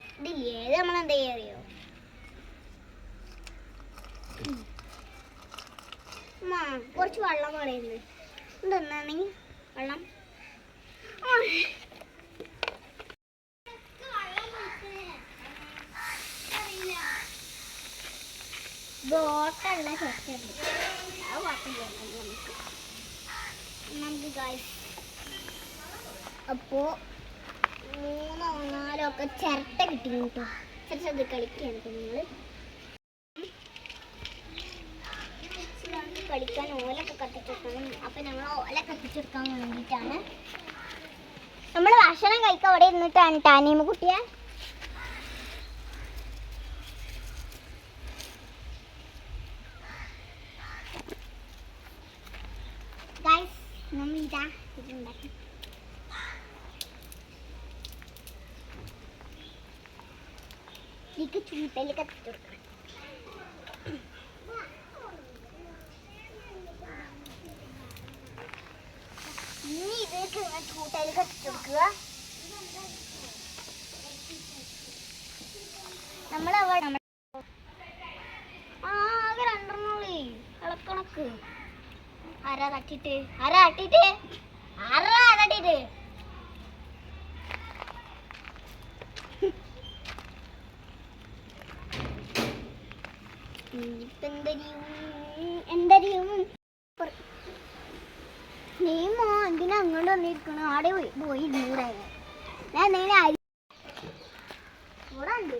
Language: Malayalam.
ഇതില്ലേ നമ്മൾ എന്താ അറിയോ കുറച്ച് വെള്ളം പറയുന്നത് എന്തെന്നാണെങ്കിൽ വെള്ളം. ബോട്ടുള്ള ചെറുക്കുണ്ട് അത് കുഴപ്പമില്ല നമുക്ക് നമുക്ക് ഗൈസ് അപ്പോ മൂന്നോ നാലോ ഒക്കെ ചിരട്ട കിട്ടി. കേട്ടോ ചിരട്ടത് കളിക്കുകയാണ് ഇപ്പൊ നിങ്ങൾ കളിക്കാൻ ഓലൊക്കെ കത്തിച്ചെടുക്കണം അപ്പൊ ഞങ്ങൾ ഓല കത്തിച്ചെടുക്കാൻ വേണ്ടിയിട്ടാണ്. നമ്മൾ ഭക്ഷണം കഴിക്കാൻ അവിടെ ഇരുന്നിട്ടാണ് ടാനീമ കുട്ടിയെ? ഗൈസ് നമ്മൾ ഇതാ ഇതുണ്ടാക്കി ഇതിക്ക് ചൂട്ടയിൽ കത്തിച്ചു കൊടുക്കണം ഇനി ഇതിലേക്ക് ചൂട്ടയിൽ കത്തിച്ചു കൊടുക്കുക ആകെ രണ്ടെണ്ണുള്ളേ ഇളക്കണക്ക് ആരാ തട്ടിട്ട്? ആരാ തട്ടിട്ട്? എന്തരിയും എന്തരിയും നീമോ എന്തിനാ അങ്ങോട്ട് വന്നിരിക്കണു ആടെ പോയി ദൂരായി ഞാൻ അരി ഇവിടെ ഉണ്ട്